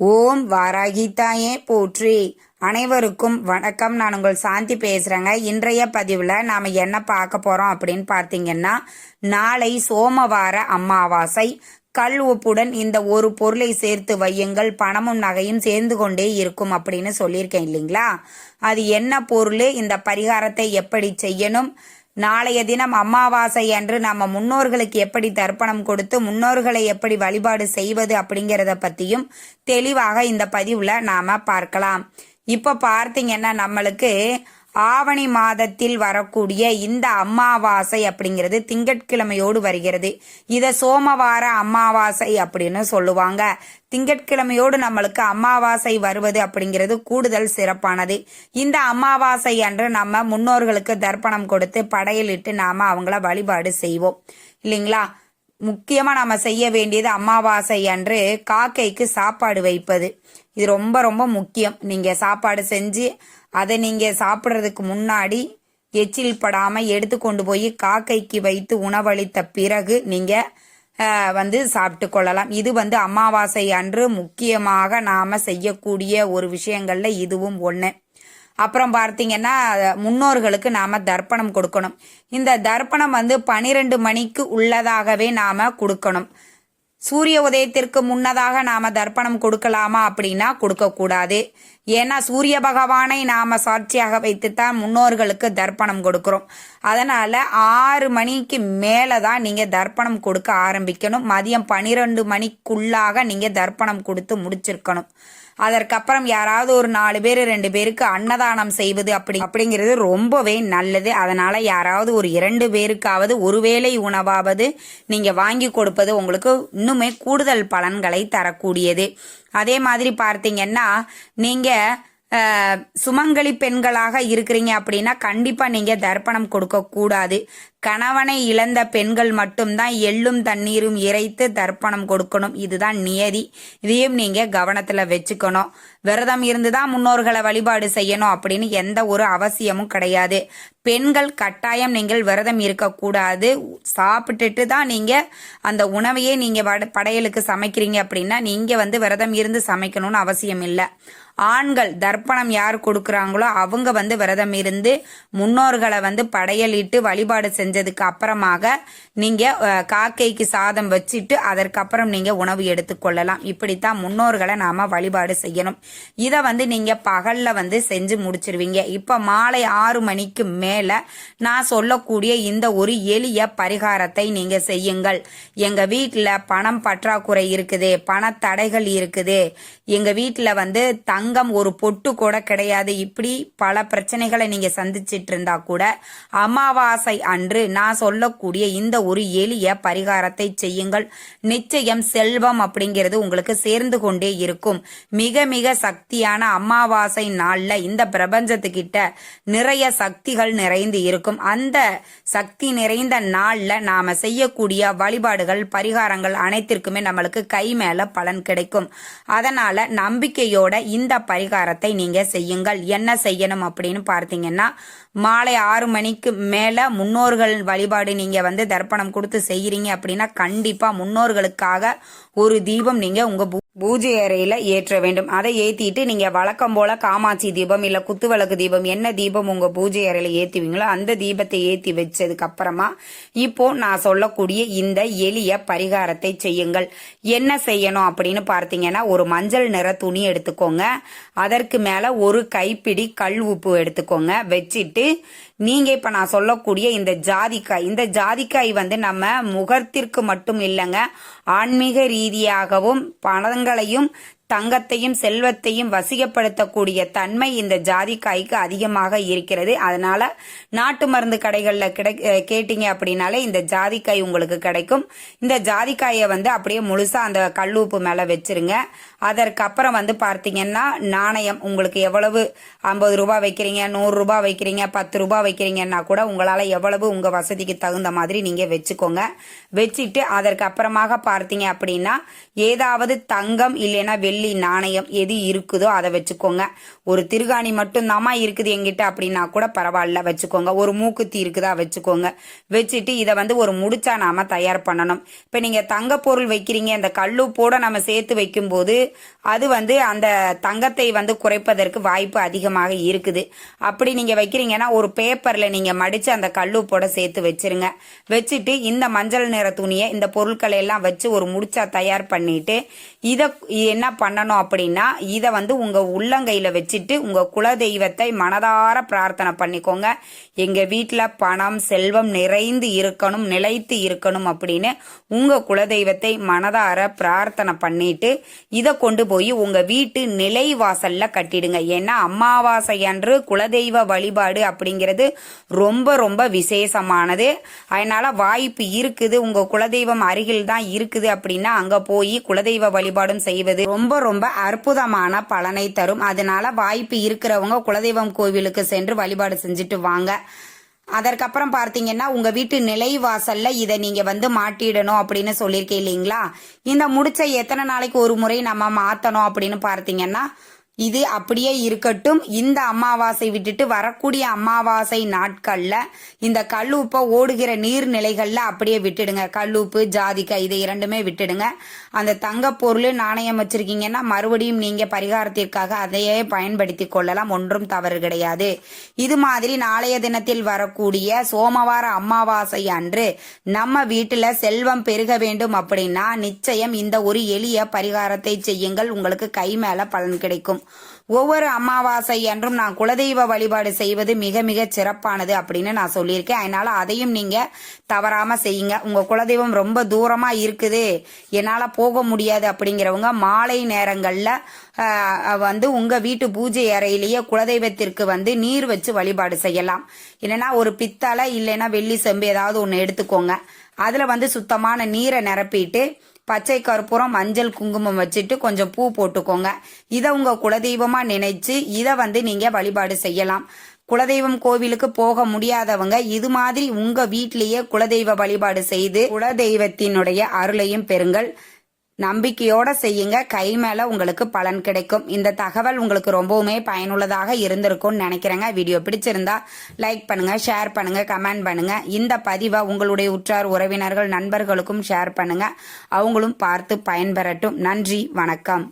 ஓம் வாராகித்தாயே போற்றி. அனைவருக்கும் வணக்கம். நான் உங்கள் சாந்தி பேசுகிறேங்க இன்றைய பதிவில் நாம் என்ன பார்க்க போகிறோம் அப்படின்னு பார்த்தீங்கன்னா நாளை சோமவார அமாவாசை. கல் உப்புடன் இந்த ஒரு பொருளை சேர்த்து வையுங்கள். பணமும் நகையும் சேர்ந்து கொண்டே இருக்கும் அப்படின்னு சொல்லியிருக்கேன் இல்லைங்களா? அது என்ன பொருள்? இந்த பரிகாரத்தை எப்படி செய்யணும்? நாளைய தினம் அமாவாசை அன்று நம்ம முன்னோர்களுக்கு எப்படி தர்ப்பணம் கொடுத்து முன்னோர்களை எப்படி வழிபாடு செய்வது அப்படிங்கிறத பற்றியும் தெளிவாக இந்த பதிவில் நாம பார்க்கலாம். இப்போ பார்த்தீங்கன்னா நம்மளுக்கு ஆவணி மாதத்தில் வரக்கூடிய இந்த அமாவாசை அப்படிங்கிறது திங்கட்கிழமையோடு வருகிறது. இதை சோமவார அமாவாசை அப்படின்னு சொல்லுவாங்க. திங்கட்கிழமையோடு நம்மளுக்கு அமாவாசை வருவது அப்படிங்கிறது கூடுதல் சிறப்பானது. இந்த அமாவாசை அன்று நம்ம முன்னோர்களுக்கு தர்ப்பணம் கொடுத்து படையலிட்டு நாம அவங்கள வழிபாடு செய்வோம். இல்லைங்களா? முக்கியமாக நம்ம செய்ய வேண்டியது அமாவாசை அன்று காக்கைக்கு சாப்பாடு வைப்பது. இது ரொம்ப ரொம்ப முக்கியம். நீங்கள் சாப்பாடு செஞ்சு அதை நீங்கள் சாப்பிட்றதுக்கு முன்னாடி எச்சில் படாமல் எடுத்து கொண்டு போய் காக்கைக்கு வைத்து உணவளித்த பிறகு நீங்கள் வந்து சாப்பிட்டு கொள்ளலாம். இது வந்து அமாவாசை அன்று முக்கியமாக நாம் செய்யக்கூடிய ஒரு விஷயங்களில் இதுவும் ஒன்று அப்புறம் பார்த்தீங்கன்னா முன்னோர்களுக்கு நாம் தர்ப்பணம் கொடுக்கணும். இந்த தர்ப்பணம் வந்து பனிரெண்டு மணிக்கு உள்ளதாகவே நாம் கொடுக்கணும். சூரிய உதயத்திற்கு முன்னதாக நாம தர்ப்பணம் கொடுக்கலாமா அப்படின்னா கொடுக்கக்கூடாது ஏன்னா சூரிய பகவானை நாம சாட்சியாக வைத்துத்தான் முன்னோர்களுக்கு தர்ப்பணம் கொடுக்கிறோம். அதனால ஆறு மணிக்கு மேலே தான் நீங்க தர்ப்பணம் கொடுக்க ஆரம்பிக்கணும். மதியம் பனிரெண்டு மணிக்குள்ளாக நீங்க தர்ப்பணம் கொடுத்து முடிச்சிருக்கணும். அதற்கப்புறம் யாராவது ஒரு நாலு பேர் ரெண்டு பேருக்கு அன்னதானம் செய்வது அப்படி அப்படிங்கிறது ரொம்பவே நல்லது. அதனால யாராவது ஒரு இரண்டு பேருக்காவது ஒருவேளை உணவாவது நீங்க வாங்கி கொடுப்பது உங்களுக்கு இன்னுமே கூடுதல் பலன்களை தரக்கூடியது. அதே மாதிரி பார்த்தீங்கன்னா நீங்க சுமங்கலி பெண்களாக இருக்கிறீங்க அப்படின்னா கண்டிப்பா நீங்க தர்ப்பணம் கொடுக்க கூடாது. கணவனை இழந்த பெண்கள் மட்டும்தான் எள்ளும் தண்ணீரும் இறைத்து தர்ப்பணம் கொடுக்கணும். இதுதான் நியதி. இதையும் நீங்க கவனத்துல வச்சுக்கணும். விரதம் இருந்துதான் முன்னோர்களை வழிபாடு செய்யணும் அப்படின்னு எந்த ஒரு அவசியமும் கிடையாது. பெண்கள் கட்டாயம் நீங்கள் விரதம் இருக்கக்கூடாது. சாப்பிட்டுட்டு தான் நீங்கள் அந்த உணவையே நீங்கள் படையலுக்கு சமைக்கிறீங்க அப்படின்னா நீங்கள் வந்து விரதம் இருந்து சமைக்கணும்னு அவசியம் இல்லை. ஆண்கள் தர்ப்பணம் யார் கொடுக்குறாங்களோ அவங்க வந்து விரதம் இருந்து முன்னோர்களை வந்து படையலிட்டு வழிபாடு செஞ்சதுக்கு அப்புறமாக நீங்கள் காக்கைக்கு சாதம் வச்சுட்டு அதற்கப்புறம் நீங்கள் உணவு எடுத்துக்கொள்ளலாம் இப்படித்தான் முன்னோர்களை நாம் வழிபாடு செய்யணும். இதை வந்து நீங்கள் பகலில் வந்து செஞ்சு முடிச்சிருவீங்க. இப்போ மாலை ஆறு மணிக்கு மேலே நான் சொல்லக்கூடிய இந்த ஒரு எளிய பரிகாரத்தை நீங்கள் செய்யுங்கள். எங்கள் வீட்டில் பணம் பற்றாக்குறை இருக்குது பணத்தடைகள் இருக்குது. எங்கள் வீட்டில் வந்து தங்கம் ஒரு பொட்டு கூட கிடையாது. இப்படி பல பிரச்சனைகளை நீங்கள் சந்திச்சிட்டு இருந்தா கூட அமாவாசை அன்று நான் சொல்லக்கூடிய இந்த ஒரு எளிய பரிகாரத்தை செய்யுங்கள். நிச்சயம் செல்வம் அப்படிங்கிறது உங்களுக்கு சேர்ந்து கொண்டே இருக்கும். மிக மிக சக்தியான அமாவாசை நாள்ல இந்த பிரபஞ்சத்துக்கிட்ட நிறைய சக்திகள் நிறைந்து இருக்கும். அந்த சக்தி நிறைந்த நாள்ல நாம செய்யக்கூடிய வழிபாடுகள் பரிகாரங்கள் அனைத்திற்குமே நம்மளுக்கு கை மேல பலன் கிடைக்கும். அதனால நம்பிக்கையோட இந்த பரிகாரத்தை நீங்க செய்யுங்கள். என்ன செய்யணும் அப்படின்னு பார்த்தீங்கன்னா மாலை ஆறு மணிக்கு மேல முன்னோர்கள் வழிபாடு நீங்க வந்து தர்ப்பணம் கொடுத்து செய்யறீங்க அப்படின்னா கண்டிப்பா முன்னோர்களுக்காக ஒரு தீபம் நீங்க உங்க பூஜை அறையில ஏற்ற வேண்டும். அதை ஏத்திட்டு நீங்க வழக்கம் போல காமாட்சி தீபம் இல்ல குத்துவிளக்கு தீபம் என்ன தீபம் உங்க பூஜை அறையில ஏத்துவீங்களோ அந்த தீபத்தை ஏத்தி வச்சதுக்கு அப்புறமா இப்போ நான் சொல்லக்கூடிய இந்த எளிய பரிகாரத்தை செய்யுங்கள். என்ன செய்யணும் அப்படின்னு பார்த்தீங்கன்னா ஒரு மஞ்சள் நிற துணி எடுத்துக்கோங்க. அதற்கு மேல ஒரு கைப்பிடி கல் உப்பு எடுத்துக்கோங்க. வச்சுட்டு நீங்க இப்ப நான் சொல்லக்கூடிய இந்த ஜாதிக்காய் இந்த ஜாதிக்காய் வந்து நம்ம முகத்திற்கு மட்டும் இல்லைங்க. ஆன்மீக ரீதியாகவும் பணங்களையும் தங்கத்தையும் செல்வத்தையும் வசிகப்படுத்தக்கூடிய தன்மை இந்த ஜாதிக்காய்க்கு அதிகமாக இருக்கிறது. அதனால நாட்டு மருந்து கடைகளில் கிடை கேட்டீங்க அப்படின்னாலே இந்த ஜாதிக்காய் உங்களுக்கு கிடைக்கும். இந்த ஜாதிக்காயை வந்து அப்படியே முழுசா அந்த கல்லூப்பு மேலே வச்சிருங்க. அதற்கப்புறம் வந்து பார்த்தீங்கன்னா நாணயம் உங்களுக்கு எவ்வளவு ஐம்பது ரூபாய் வைக்கிறீங்க நூறுரூபா வைக்கிறீங்க பத்து ரூபாய் வைக்கிறீங்கன்னா கூட உங்களால் எவ்வளவு உங்கள் வசதிக்கு தகுந்த மாதிரி நீங்கள் வச்சுக்கோங்க. வச்சுட்டு அதற்கு அப்புறமாக பார்த்தீங்க அப்படின்னா ஏதாவது தங்கம் இல்லைன்னா வெள்ளி வெள்ளி நாணயம் எது இருக்குதோ அதை வச்சுக்கோங்க. ஒரு திருகாணி மட்டும்தாம்மா இருக்குது எங்கிட்ட அப்படின்னா கூட பரவாயில்ல வச்சுக்கோங்க. ஒரு மூக்குத்தி இருக்குதா வச்சுக்கோங்க. வச்சுட்டு இதை வந்து ஒரு முடிச்சா நாம தயார் பண்ணணும். இப்போ நீங்க தங்க பொருள் வைக்கிறீங்க அந்த கல்லுப்போட நம்ம சேர்த்து வைக்கும்போது அது வந்து அந்த தங்கத்தை வந்து குறைப்பதற்கு வாய்ப்பு அதிகமாக இருக்குது. அப்படி நீங்க வைக்கிறீங்கன்னா ஒரு பேப்பர்ல நீங்க மடிச்சு அந்த கல்லுப்போட சேர்த்து வச்சிருங்க. வச்சுட்டு இந்த மஞ்சள் நிற துணியை இந்த பொருட்களை எல்லாம் வச்சு ஒரு முடிச்சா தயார் பண்ணிட்டு இதை என்ன பண்ணணும் அப்படின்னா இதை வந்து உங்கள் உள்ளங்கையில் வச்சுட்டு உங்கள் குலதெய்வத்தை மனதார பிரார்த்தனை பண்ணிக்கோங்க. எங்கள் வீட்டில் பணம் செல்வம் நிறைந்து இருக்கணும் நிலைத்து இருக்கணும் அப்படின்னு உங்கள் குலதெய்வத்தை மனதார பிரார்த்தனை பண்ணிட்டு இதை கொண்டு போய் உங்கள் வீட்டு நிலை வாசலில் கட்டிடுங்க. ஏன்னா அமாவாசை அன்று குலதெய்வ வழிபாடு அப்படிங்கிறது ரொம்ப ரொம்ப விசேஷமானது. அதனால் வாய்ப்பு இருக்குது. உங்கள் குலதெய்வம் அருகில் தான் இருக்குது அப்படின்னா அங்கே போய் குலதெய்வ வழிபாடும் செய்வது ரொம்ப ரொம்ப அற்புதமான பலனை தரும். அதனால வாய்ப்பு இருக்கிறவங்க குலதெய்வம் கோவிலுக்கு சென்று வழிபாடு செஞ்சுட்டு வாங்க. அதற்கப்புறம் பார்த்தீங்கன்னா உங்க வீட்டு நிலைவாசல்ல இதை நீங்க வந்து மாட்டிடணும் அப்படின்னு சொல்லியிருக்கேன் இல்லைங்களா? இந்த முடிச்ச எத்தனை நாளைக்கு ஒரு முறை நம்ம மாத்தணும் அப்படின்னு பார்த்தீங்கன்னா இது அப்படியே இருக்கட்டும். இந்த அமாவாசை விட்டுட்டு வரக்கூடிய அமாவாசை நாட்கள்ல இந்த கல்லுப்பை ஓடுகிற நீர்நிலைகள்ல அப்படியே விட்டுடுங்க. கல்லுப்பு ஜாதிக்காய் இதை இரண்டுமே விட்டுடுங்க. அந்த தங்க பொருள் நாணயம் வச்சிருக்கீங்கன்னா மறுபடியும் நீங்க பரிகாரத்திற்காக அதையே பயன்படுத்தி கொள்ளலாம். ஒன்றும் தவறு கிடையாது. இது மாதிரி நாளைய தினத்தில் வரக்கூடிய சோமவார அமாவாசை அன்று நம்ம வீட்டுல செல்வம் பெருக வேண்டும் அப்படின்னா நிச்சயம் இந்த ஒரு எளிய பரிகாரத்தை செய்யுங்கள். உங்களுக்கு கை மேல பலன் கிடைக்கும். ஒவ்வொரு அமாவாசை அன்றும் நான் குலதெய்வ வழிபாடு செய்வது மிக மிக சிறப்பானது அப்படின்னு நான் சொல்லியிருக்கேன். அதனால அதையும் நீங்க தவறாம செய்யுங்க. உங்க குலதெய்வம் ரொம்ப தூரமா இருக்குது. என்னால போக முடியாது அப்படிங்கிறவங்க மாலை நேரங்கள்ல வந்து உங்க வீட்டு பூஜை அறையிலேயே குலதெய்வத்திற்கு வந்து நீர் வச்சு வழிபாடு செய்யலாம். இல்லைன்னா ஒரு பித்தளை இல்லைன்னா வெள்ளி செம்பு ஏதாவது ஒன்று எடுத்துக்கோங்க. அதுல வந்து சுத்தமான நீரை நிரப்பிட்டு பச்சை கற்பூரம் மஞ்சள் குங்குமம் வச்சுட்டு கொஞ்சம் பூ போட்டுக்கோங்க. இதை உங்க குலதெய்வமா நினைச்சு இதை வந்து நீங்க வழிபாடு செய்யலாம். குலதெய்வம் கோவிலுக்கு போக முடியாதவங்க இது மாதிரி உங்க வீட்டிலேயே குலதெய்வ வழிபாடு செய்து குலதெய்வத்தினுடைய அருளையும் பெறுங்கள். நம்பிக்கையோட செய்யுங்க. கை மேல உங்களுக்கு பலன் கிடைக்கும். இந்த தகவல் உங்களுக்கு ரொம்பவுமே பயனுள்ளதாக இருந்திருக்கும்னு நினைக்கிறேங்க. வீடியோ பிடிச்சிருந்தா லைக் பண்ணுங்க ஷேர் பண்ணுங்க கமெண்ட் பண்ணுங்க. இந்த பதிவை உங்களுடைய உற்றார் உறவினர்கள் நண்பர்களுக்கும் ஷேர் பண்ணுங்க. அவங்களும் பார்த்து பயன்பெறட்டும். நன்றி வணக்கம்.